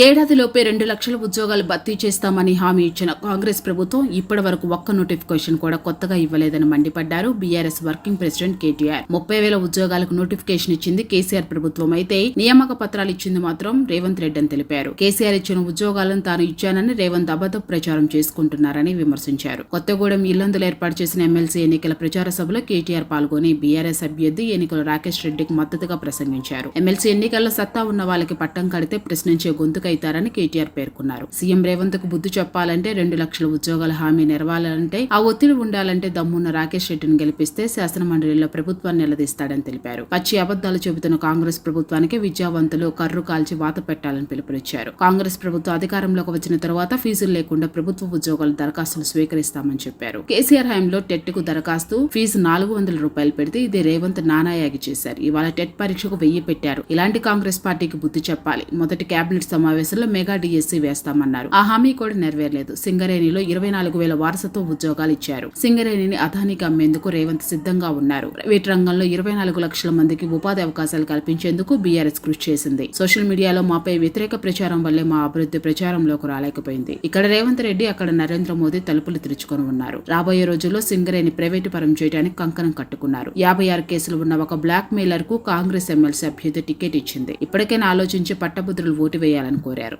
ఏడాదిలోపే రెండు లక్షల ఉద్యోగాలు భర్తీ చేస్తామని హామీ ఇచ్చిన కాంగ్రెస్ ప్రభుత్వం ఇప్పటి వరకు ఒక్క నోటిఫికేషన్ కూడా కొత్తగా ఇవ్వలేదని మండిపడ్డారు బీఆర్ఎస్ వర్కింగ్ ప్రెసిడెంట్ కేటీఆర్. ముప్పై వేల ఉద్యోగాలకు నోటిఫికేషన్ ఇచ్చింది కేసీఆర్ ప్రభుత్వం అయితే నియామక పత్రాలు ఇచ్చింది మాత్రం రేవంత్ రెడ్డి అని తెలిపారు. కేసీఆర్ ఇచ్చిన ఉద్యోగాలను తాను ఇచ్చానని రేవంత్ అబద్ధ ప్రచారం చేసుకుంటున్నారని విమర్శించారు. కొత్తగూడెం ఇల్లందులు ఏర్పాటు చేసిన ఎమ్మెల్సీ ఎన్నికల ప్రచార సభలో కేటీఆర్ పాల్గొని బీఆర్ఎస్ అభ్యర్థి ఎన్నికల రాకేష్ రెడ్డికి మద్దతుగా ప్రసంగించారు. ఎమ్మెల్సీ ఎన్నికల్లో సత్తా ఉన్న వాళ్ళకి పట్టం కడితే ప్రశ్నించే గొంతు గొంతుకైతారని కేటీఆర్ పేర్కొన్నారు. సీఎం రేవంత్కు బుద్ధి చెప్పాలంటే రెండు లక్షల ఉద్యోగాల హామీ నెరవాలంటే ఆ ఒత్తిడి ఉండాలంటే దమ్మున్న రాకేష్ రెడ్డిని గెలిపిస్తే శాసనమండలిలో ప్రభుత్వాన్ని నిలదీస్తాడని తెలిపారు. పచ్చి అబద్దాలు చెబుతున్న కాంగ్రెస్ ప్రభుత్వానికి విద్యావంతులు కర్రు కాల్చి వాత పెట్టాలని పిలుపునిచ్చారు. కాంగ్రెస్ ప్రభుత్వం అధికారంలోకి వచ్చిన తర్వాత ఫీజులు లేకుండా ప్రభుత్వ ఉద్యోగాల దరఖాస్తులు స్వీకరిస్తామని చెప్పారు. కేసీఆర్ హయాంలో టెట్కు దరఖాస్తు ఫీజు నాలుగు వందల రూపాయలు పెడితే ఇది రేవంత్ నానాయాగి చేశారు. ఇవాళ టెట్ పరీక్షకు వెయ్యి పెట్టారు. ఇలాంటి కాంగ్రెస్ పార్టీకి బుద్ధి చెప్పాలి. మొదటి కేబినెట్ సమావేశంలో మెగా డిఎస్సీ వేస్తామన్నారు. ఆ హామీ కూడా నెరవేరలేదు. సింగరేణిలో ఇరవై నాలుగు వేల వారసత్వ ఉద్యోగాలు ఇచ్చారు. సింగరేణిని అదానికి అమ్మేందుకు రేవంత్ సిద్ధంగా ఉన్నారు. ప్రైవేట్ రంగంలో ఇరవై నాలుగు లక్షల మందికి ఉపాధి అవకాశాలు కల్పించేందుకు బీఆర్ఎస్ కృషి చేసింది. సోషల్ మీడియాలో మాపై వ్యతిరేక ప్రచారం వల్లే మా అభివృద్ధి ప్రచారంలోకి రాలేకపోయింది. ఇక్కడ రేవంత్ రెడ్డి అక్కడ నరేంద్ర మోదీ తలుపులు తెరుచుకొని ఉన్నారు. రాబోయే రోజుల్లో సింగరేణి ప్రైవేటు పరం చేయడానికి కంకణం కట్టుకున్నారు. యాభై ఆరు కేసులు ఉన్న ఒక బ్లాక్ మెయిలర్కు కాంగ్రెస్ ఎమ్మెల్సీ అభ్యర్థి టికెట్ ఇచ్చింది. ఇప్పటికైనా ఆలోచించి పట్టభద్రులు ఓటు వేయాలని కోరారు